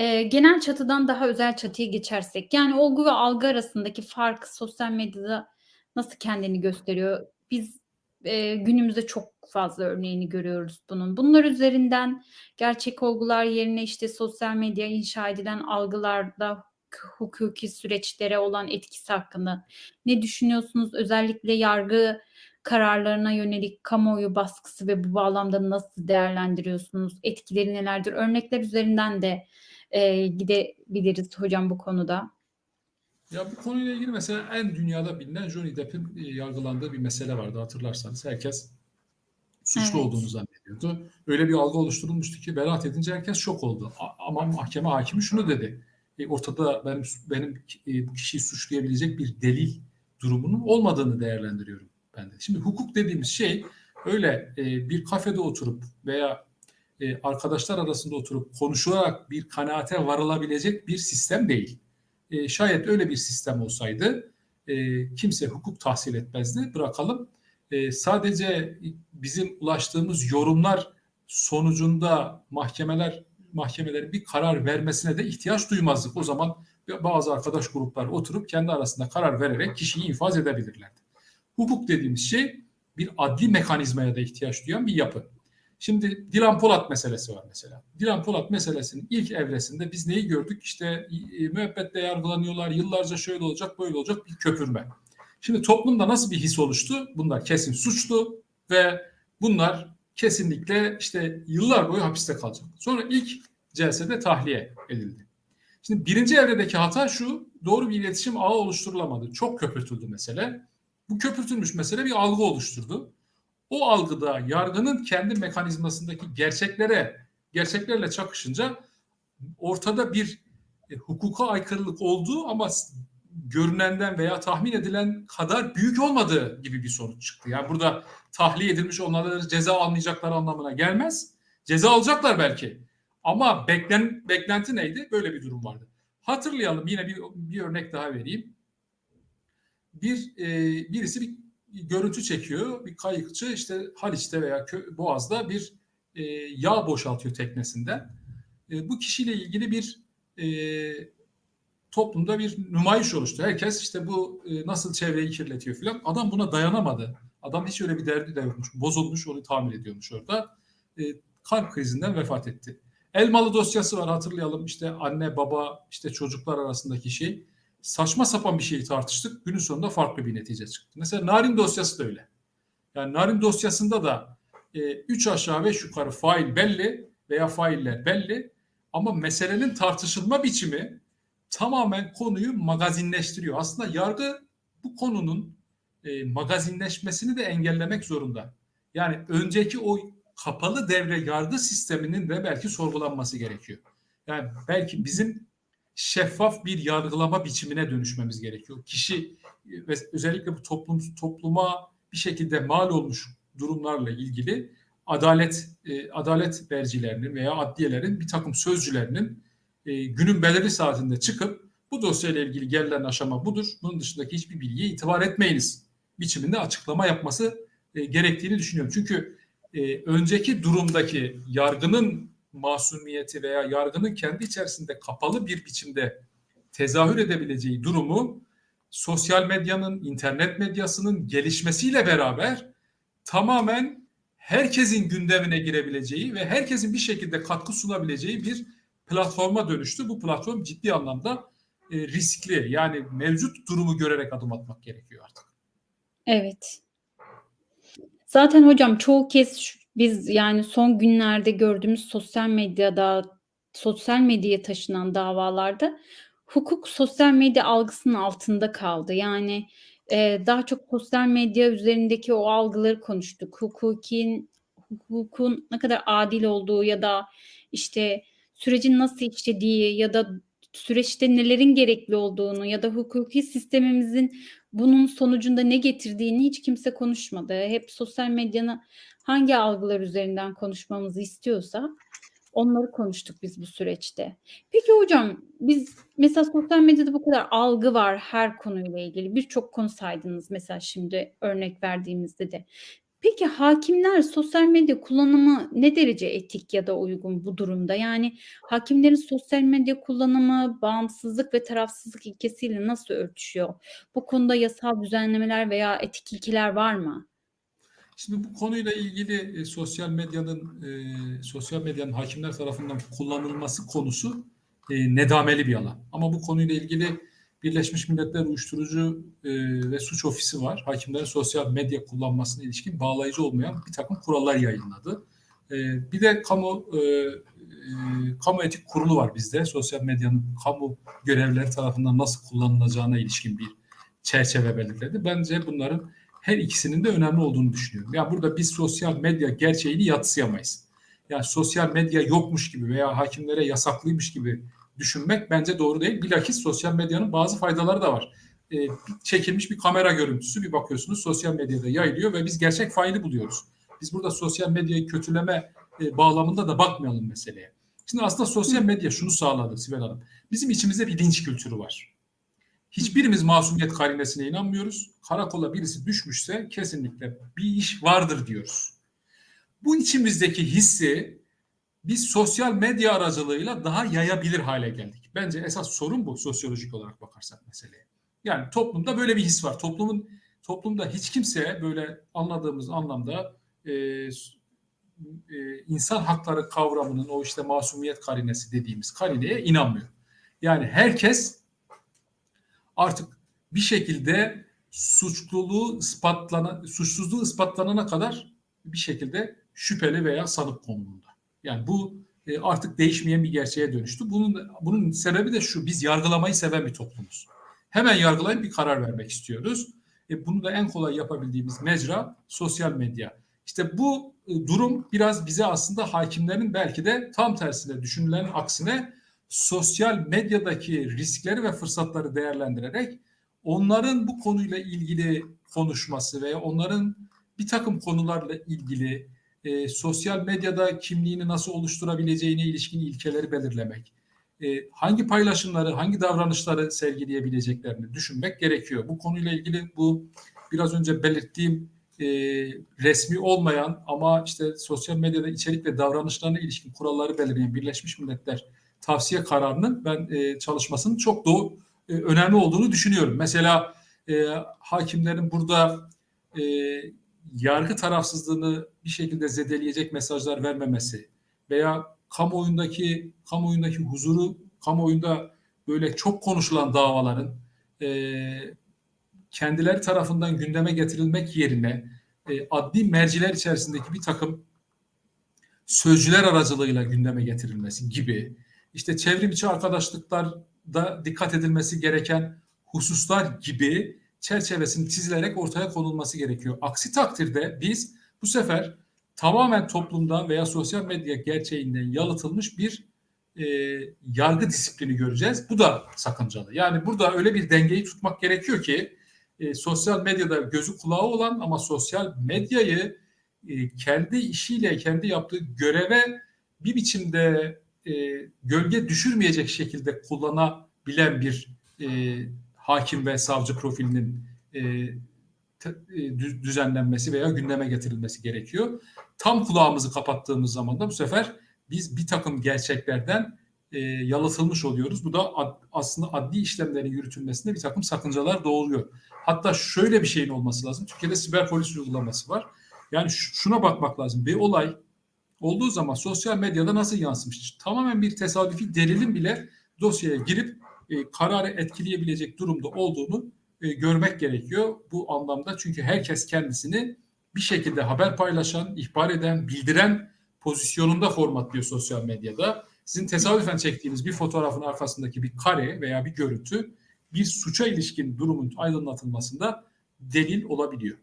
Eee, genel çatıdan daha özel çatıya geçersek, yani olgu ve algı arasındaki fark sosyal medyada nasıl kendini gösteriyor? Biz, eee, günümüzde çok fazla örneğini görüyoruz bunun. Bunlar üzerinden gerçek olgular yerine, işte, sosyal medya inşa edilen algılarda hukuki süreçlere olan etkisi hakkında ne düşünüyorsunuz? Özellikle yargı kararlarına yönelik kamuoyu baskısı ve bu bağlamda nasıl değerlendiriyorsunuz? Etkileri nelerdir? Örnekler üzerinden de, eee, gidebiliriz hocam bu konuda. Ya, bu konuyla ilgili mesela en dünyada bilinen Johnny Depp'in, eee, yargılandığı bir mesele vardı hatırlarsanız. Herkes suçlu olduğunu Evet. zannediyordu. Öyle bir algı oluşturulmuştu ki beraat edince herkes şok oldu. Ama mahkeme hakimi şunu dedi: "E, ortada benim benim eee, bu kişiyi suçlayabilecek bir delil durumunun olmadığını değerlendiriyorum ben." dedi. Şimdi hukuk dediğimiz şey öyle, eee, bir kafede oturup veya, eee, arkadaşlar arasında oturup konuşularak bir kanaate varılabilecek bir sistem değil. Eee, şayet öyle bir sistem olsaydı, eee, kimse hukuk tahsil etmezdi. Bırakalım, eee, sadece bizim ulaştığımız yorumlar sonucunda mahkemeler mahkemelerin bir karar vermesine de ihtiyaç duymazdık. O zaman bazı arkadaş grupları oturup kendi arasında karar vererek kişiyi infaz edebilirlerdi. Hukuk dediğimiz şey bir adli mekanizmaya da ihtiyaç duyan bir yapı. Şimdi Dilan Polat meselesi var mesela. Dilan Polat meselesinin ilk evresinde biz neyi gördük? İşte, eee, müebbetle yargılanıyorlar, yıllarca şöyle olacak, böyle olacak bir köpürme. Şimdi toplumda nasıl bir his oluştu? Bunlar kesin suçlu ve bunlar kesinlikle, işte, yıllar boyu hapiste kalacak. Sonra ilk celsede tahliye edildi. Şimdi 1. evredeki hata şu: Doğru bir iletişim ağı oluşturulamadı. Çok köpürtüldü mesele. Bu köpürtülmüş mesele bir algı oluşturdu. O algıda yargının kendi mekanizmasındaki gerçeklere gerçeklerle çakışınca ortada bir, eee, hukuka aykırılık olduğu ama görünenden veya tahmin edilen kadar büyük olmadığı gibi bir sonuç çıktı. Yani burada tahliye edilmiş onların ceza almayacakları anlamına gelmez. Ceza alacaklar belki ama beklen beklenti neydi? Böyle bir durum vardı. Hatırlayalım, yine bir bir örnek daha vereyim. Bir, eee, birisi bir görüntü çekiyor. Bir kayıkçı, işte, Haliç'te veya Boğaz'da bir, eee, yağ boşaltıyor teknesinden. Eee, bu kişiyle ilgili bir, eee, toplumda bir nümayiş oluştu. Herkes, işte, bu, eee, nasıl çevreyi kirletiyor filan. Adam buna dayanamadı. Adam hiç öyle bir derdi de yokmuş. Bozulmuş, onu tamir ediyormuş orada. Eee, kalp krizinden vefat etti. Elmalı dosyası var hatırlayalım. İşte, anne, baba, işte, çocuklar arasındaki şey. Saçma sapan bir şeyi tartıştık. Günün sonunda farklı bir netice çıktı. Mesela Narin dosyası da öyle. Yani Narin dosyasında da, eee, 3 aşağı 5 yukarı fail belli veya failler belli ama meselenin tartışılma biçimi tamamen konuyu magazinleştiriyor. Aslında yargı bu konunun, eee, magazinleşmesini de engellemek zorunda. Yani önceki o kapalı devre yargı sisteminin de belki sorgulanması gerekiyor. Yani belki bizim şeffaf bir yargılama biçimine dönüşmemiz gerekiyor. Kişi ve özellikle bu toplum topluma bir şekilde mal olmuş durumlarla ilgili adalet, eee, adalet mercilerinin veya adliyelerin birtakım sözcülerinin, eee, günün belirli saatinde çıkıp bu dosyayla ilgili gelinen aşama budur. Bunun dışındaki hiçbir bilgiye itibar etmeyiniz biçiminde açıklama yapması, eee, gerektiğini düşünüyorum. Çünkü, eee, önceki durumdaki yargının masumiyeti veya yargının kendi içerisinde kapalı bir biçimde tezahür edebileceği durumu sosyal medyanın, internet medyasının gelişmesiyle beraber tamamen herkesin gündemine girebileceği ve herkesin bir şekilde katkı sunabileceği bir platforma dönüştü. Bu platform ciddi anlamda, eee, riskli. Yani mevcut durumu görerek adım atmak gerekiyor artık. Evet. Zaten hocam çoğu kez biz, yani, son günlerde gördüğümüz sosyal medyada, sosyal medyaya taşınan davalarda hukuk sosyal medya algısının altında kaldı. Yani, eee, daha çok sosyal medya üzerindeki o algıları konuştuk. Hukukin hukukun ne kadar adil olduğu ya da, işte, sürecin nasıl işlediği ya da süreçte nelerin gerekli olduğunu ya da hukuki sistemimizin bunun sonucunda ne getirdiğini hiç kimse konuşmadı. Hep sosyal medyanın hangi algılar üzerinden konuşmamızı istiyorsa onları konuştuk biz bu süreçte. Peki hocam, biz mesela sosyal medyada bu kadar algı var her konuyla ilgili. Birçok konu saydınız mesela şimdi örnek verdiğimizde de. Peki hakimler sosyal medya kullanımı ne derece etik ya da uygun bu durumda? Yani hakimlerin sosyal medya kullanımı bağımsızlık ve tarafsızlık ilkesiyle nasıl örtüşüyor? Bu konuda yasal düzenlemeler veya etik ilkeler var mı? Şimdi bu konuyla ilgili e, sosyal medyanın e, sosyal medyanın hakimler tarafından kullanılması konusu e, nedameli bir alan. Ama bu konuyla ilgili Birleşmiş Milletler Uyuşturucu e, ve Suç Ofisi var. Hakimlerin sosyal medya kullanmasına ilişkin bağlayıcı olmayan bir takım kurallar yayınladı. E, bir de kamu e, e, kamu etik kurulu var bizde. Sosyal medyanın kamu görevlileri tarafından nasıl kullanılacağına ilişkin bir çerçeve belirledi. Bence bunların her ikisinin de önemli olduğunu düşünüyorum. Yani burada biz sosyal medya gerçeğini yatsıyamayız. Yani sosyal medya yokmuş gibi veya hakimlere yasaklıymış gibi düşünmek bence doğru değil. Bilakis sosyal medyanın bazı faydaları da var. Ee, çekilmiş bir kamera görüntüsü bir bakıyorsunuz sosyal medyada yayılıyor ve biz gerçek faili buluyoruz. Biz burada sosyal medyayı kötüleme e, bağlamında da bakmayalım meseleye. Şimdi aslında sosyal medya şunu sağladı Sibel Hanım. Bizim içimizde bir linç kültürü var. Hiçbirimiz masumiyet karinesine inanmıyoruz. Karakola birisi düşmüşse kesinlikle bir iş vardır diyoruz. Bu içimizdeki hissi biz sosyal medya aracılığıyla daha yayabilir hale geldik. Bence esas sorun bu sosyolojik olarak bakarsak meseleye. Yani toplumda böyle bir his var. Toplumun toplumda hiç kimse böyle anladığımız anlamda e, e, insan hakları kavramının o işte masumiyet karinesi dediğimiz karineye inanmıyor. Yani herkes artık bir şekilde suçluluğu ispatlana, suçsuzluğu ispatlanana kadar bir şekilde şüpheli veya sanık konumunda. Yani bu e, artık değişmeyen bir gerçeğe dönüştü. Bunun bunun sebebi de şu: biz yargılamayı seven bir toplumuz. Hemen yargılayıp bir karar vermek istiyoruz. E, bunu da en kolay yapabildiğimiz mecra sosyal medya. İşte bu e, durum biraz bize aslında hakimlerin belki de tam tersine düşünülen aksine sosyal medyadaki riskleri ve fırsatları değerlendirerek onların bu konuyla ilgili konuşması ve onların bir takım konularla ilgili e, sosyal medyada kimliğini nasıl oluşturabileceğine ilişkin ilkeleri belirlemek, e, hangi paylaşımları, hangi davranışları sergileyebileceklerini düşünmek gerekiyor. Bu konuyla ilgili bu biraz önce belirttiğim e, resmi olmayan ama işte sosyal medyada içerik ve davranışlarına ilişkin kuralları belirleyen Birleşmiş Milletler tavsiye kararının ben e, çalışmasının çok doğru e, önemli olduğunu düşünüyorum. Mesela e, hakimlerin burada e, yargı tarafsızlığını bir şekilde zedeleyecek mesajlar vermemesi veya kamuoyundaki kamuoyundaki huzuru kamuoyunda böyle çok konuşulan davaların e, kendileri tarafından gündeme getirilmek yerine e, adli merciler içerisindeki bir takım sözcüler aracılığıyla gündeme getirilmesi gibi işte çevrim içi arkadaşlıklarda dikkat edilmesi gereken hususlar gibi çerçevesinin çizilerek ortaya konulması gerekiyor. Aksi takdirde biz bu sefer tamamen toplumda veya sosyal medya gerçeğinden yalıtılmış bir e, yargı disiplini göreceğiz. Bu da sakıncalı. Yani burada öyle bir dengeyi tutmak gerekiyor ki e, sosyal medyada gözü kulağı olan ama sosyal medyayı e, kendi işiyle, kendi yaptığı göreve bir biçimde e, gölge düşürmeyecek şekilde kullanabilen bir e, hakim ve savcı profilinin e, te, e, düzenlenmesi veya gündeme getirilmesi gerekiyor. Tam kulağımızı kapattığımız zaman da bu sefer biz bir takım gerçeklerden e, yalıtılmış oluyoruz. Bu da ad, aslında adli işlemlerin yürütülmesinde bir takım sakıncalar doğuruyor. Hatta şöyle bir şeyin olması lazım. Türkiye'de siber polis uygulaması var. Yani şuna bakmak lazım. Bir olay olduğu zaman sosyal medyada nasıl yansımış? Tamamen bir tesadüfi delilin bile dosyaya girip e, kararı etkileyebilecek durumda olduğunu e, görmek gerekiyor bu anlamda. Çünkü herkes kendisini bir şekilde haber paylaşan, ihbar eden, bildiren pozisyonunda formatlıyor sosyal medyada. Sizin tesadüfen çektiğiniz bir fotoğrafın arkasındaki bir kare veya bir görüntü bir suça ilişkin durumun aydınlatılmasında delil olabiliyor.